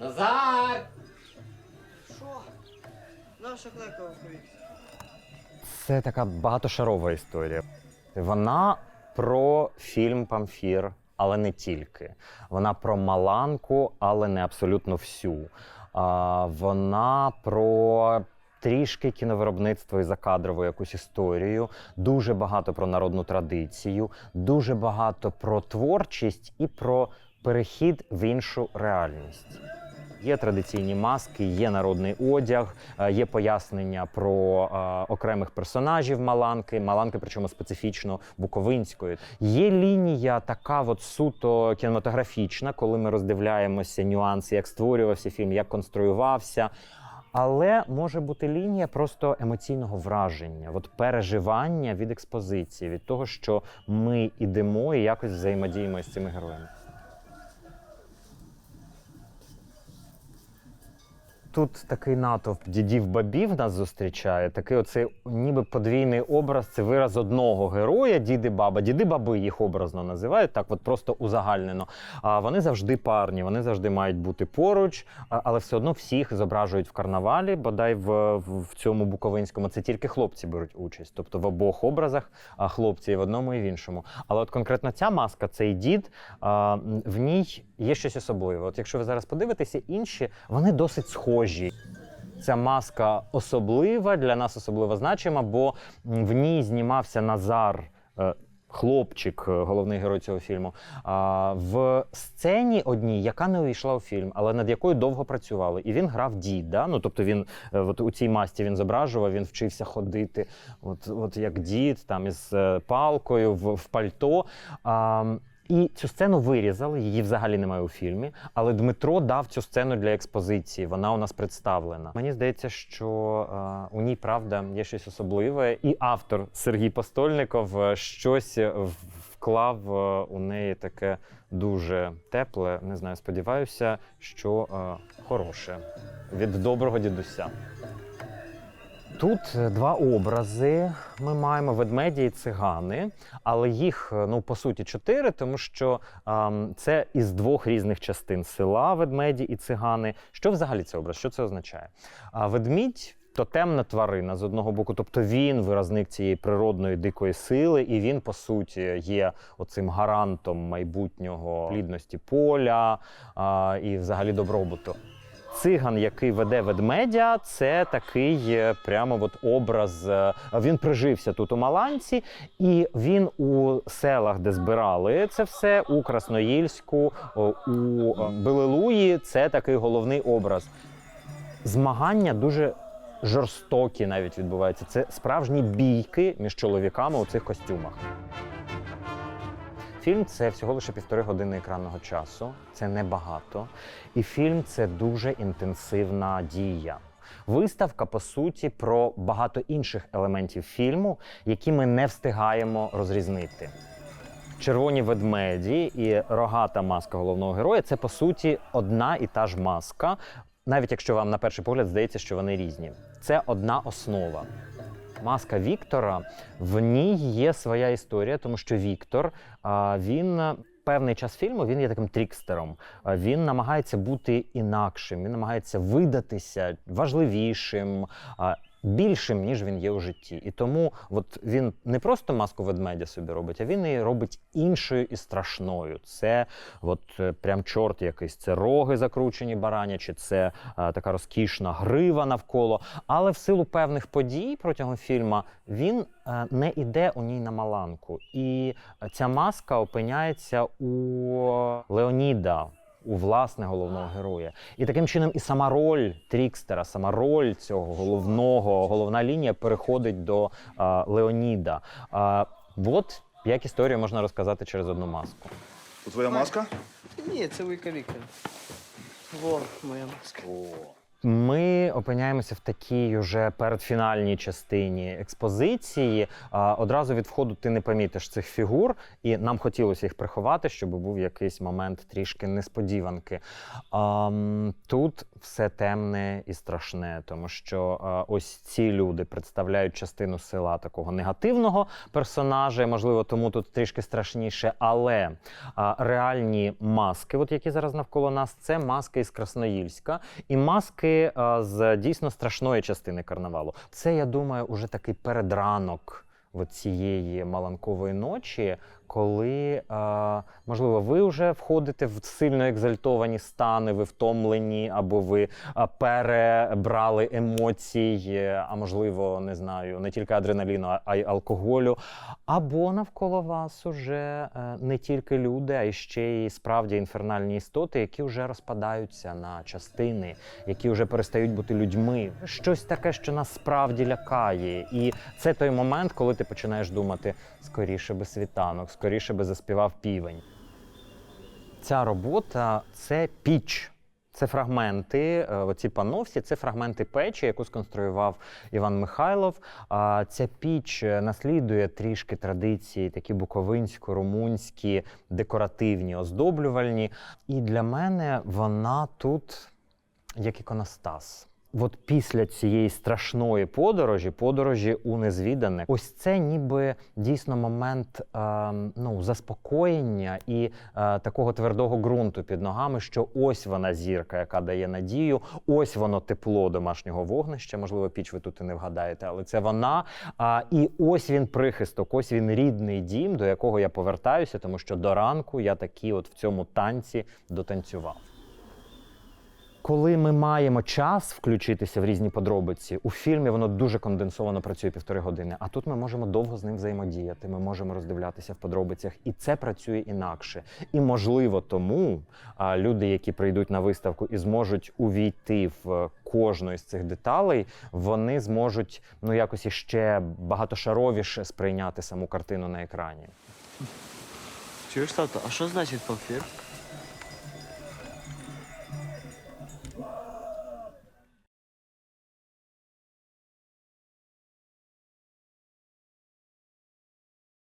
Назар! Що? Наша клека в Це така багатошарова історія. Вона про фільм Памфір, але не тільки. Вона про Маланку, але не абсолютно всю. А, вона про. Трішки кіновиробництво і закадрову якусь історію, дуже багато про народну традицію, дуже багато про творчість і про перехід в іншу реальність. Є традиційні маски, є народний одяг, е, є пояснення про е, окремих персонажів Маланки, Маланки, причому специфічно буковинської. Є лінія така, от суто кінематографічна, коли ми роздивляємося нюанси, як створювався фільм, як конструювався. Але може бути лінія просто емоційного враження, от переживання від експозиції, від того, що ми ідемо і якось взаємодіємо з цими героями. Тут такий натовп дідів-бабів нас зустрічає. Такий оцей ніби подвійний образ це вираз одного героя, діди баба. Діди баби їх образно називають, так от просто узагальнено. А вони завжди парні, вони завжди мають бути поруч, але все одно всіх зображують в карнавалі. Бодай в, в, цьому буковинському це тільки хлопці беруть участь. Тобто в обох образах хлопці і в одному і в іншому. Але от конкретно ця маска, цей дід, в ній є щось особливе. От якщо ви зараз подивитеся, інші вони досить схожі. Ця маска особлива для нас особливо значима, бо в ній знімався Назар. е, Хлопчик, е, головний герой цього фільму, а, в сцені одній, яка не увійшла у фільм, але над якою довго працювали. І він грав діда. Ну тобто він е, от у цій масті він зображував, він вчився ходити, от, от як дід, там із палкою в, в пальто. І цю сцену вирізали, її взагалі немає у фільмі. Але Дмитро дав цю сцену для експозиції. Вона у нас представлена. Мені здається, що е, у ній правда є щось особливе, і автор Сергій Постольников е, щось вклав е, у неї таке дуже тепле. Не знаю, сподіваюся, що е, хороше від доброго дідуся. Тут е, два образи. Ми маємо ведмеді і цигани, але їх е, ну по суті чотири, тому що ем, це із двох різних частин села ведмеді і цигани. Що взагалі це образ? Що це означає? А ведмідь. Тотемна тварина з одного боку, тобто він виразник цієї природної дикої сили, і він, по суті, є оцим гарантом майбутнього плідності поля а, і взагалі добробуту. Циган, який веде ведмедя, це такий е, прямо от образ. е, Він прижився тут у Маланці, і він у селах, де збирали це все, у Красноїльську, у е, Белилуї, це такий головний образ. Змагання дуже жорстокі навіть відбуваються. Це справжні бійки між чоловіками у цих костюмах. Фільм це всього лише півтори години екранного часу. Це небагато. І фільм це дуже інтенсивна дія. Виставка, по суті, про багато інших елементів фільму, які ми не встигаємо розрізнити. Червоні ведмеді і рогата маска головного героя це по суті одна і та ж маска, навіть якщо вам на перший погляд здається, що вони різні. Це одна основа. Маска Віктора в ній є своя історія, тому що Віктор він певний час фільму він є таким трікстером. Він намагається бути інакшим, він намагається видатися важливішим. А, Більшим, ніж він є у житті. І тому от він не просто маску ведмедя собі робить, а він її робить іншою і страшною. Це от е, прям чорт якийсь, це роги закручені баранячі, це е, така розкішна грива навколо. Але в силу певних подій протягом фільму він е, не іде у ній на маланку. І ця маска опиняється у Леоніда. У власне головного героя, і таким чином і сама роль Трікстера, сама роль цього головного, головна лінія переходить до а, Леоніда. А, от як історію можна розказати через одну маску. У твоя маска? Ні, це Вика Віктор. Во, моя маска. Ми опиняємося в такій уже передфінальній частині експозиції. Одразу від входу ти не помітиш цих фігур, і нам хотілося їх приховати, щоб був якийсь момент трішки несподіванки. Тут все темне і страшне, тому що ось ці люди представляють частину села такого негативного персонажа, можливо, тому тут трішки страшніше. Але реальні маски, от які зараз навколо нас, це маски із Красноїльська і маски е, з дійсно страшної частини карнавалу. Це, я думаю, уже такий передранок цієї маланкової ночі, коли, е, можливо, ви вже входите в сильно екзальтовані стани, ви втомлені, або ви е, перебрали емоцій, е, а можливо, не знаю, не тільки адреналіну, а- й алкоголю. Або навколо вас уже е, не тільки люди, а й ще й справді інфернальні істоти, які вже розпадаються на частини, які вже перестають бути людьми. Щось таке, що нас справді лякає. І це той момент, коли ти починаєш думати скоріше би світанок, скоріше би заспівав півень. Ця робота це піч. Це фрагменти, е, оці пановці, це фрагменти печі, яку сконструював Іван Михайлов. Ця піч е, наслідує трішки традиції, такі буковинсько-румунські, декоративні, оздоблювальні. І для мене вона тут як іконостас. От після цієї страшної подорожі, подорожі у незвідане, ось це ніби дійсно момент е, ну, заспокоєння і е, такого твердого ґрунту під ногами, що ось вона зірка, яка дає надію, ось воно тепло домашнього вогнища. Можливо, піч ви тут і не вгадаєте, але це вона. А, і ось він прихисток, ось він рідний дім, до якого я повертаюся, тому що до ранку я такі от в цьому танці дотанцював. Коли ми маємо час включитися в різні подробиці, у фільмі воно дуже конденсовано працює півтори години. А тут ми можемо довго з ним взаємодіяти. Ми можемо роздивлятися в подробицях, і це працює інакше. І можливо, тому а, люди, які прийдуть на виставку і зможуть увійти в кожну із цих деталей, вони зможуть ну якось іще багатошаровіше сприйняти саму картину на екрані. Чуєш, тато, а що значить папір?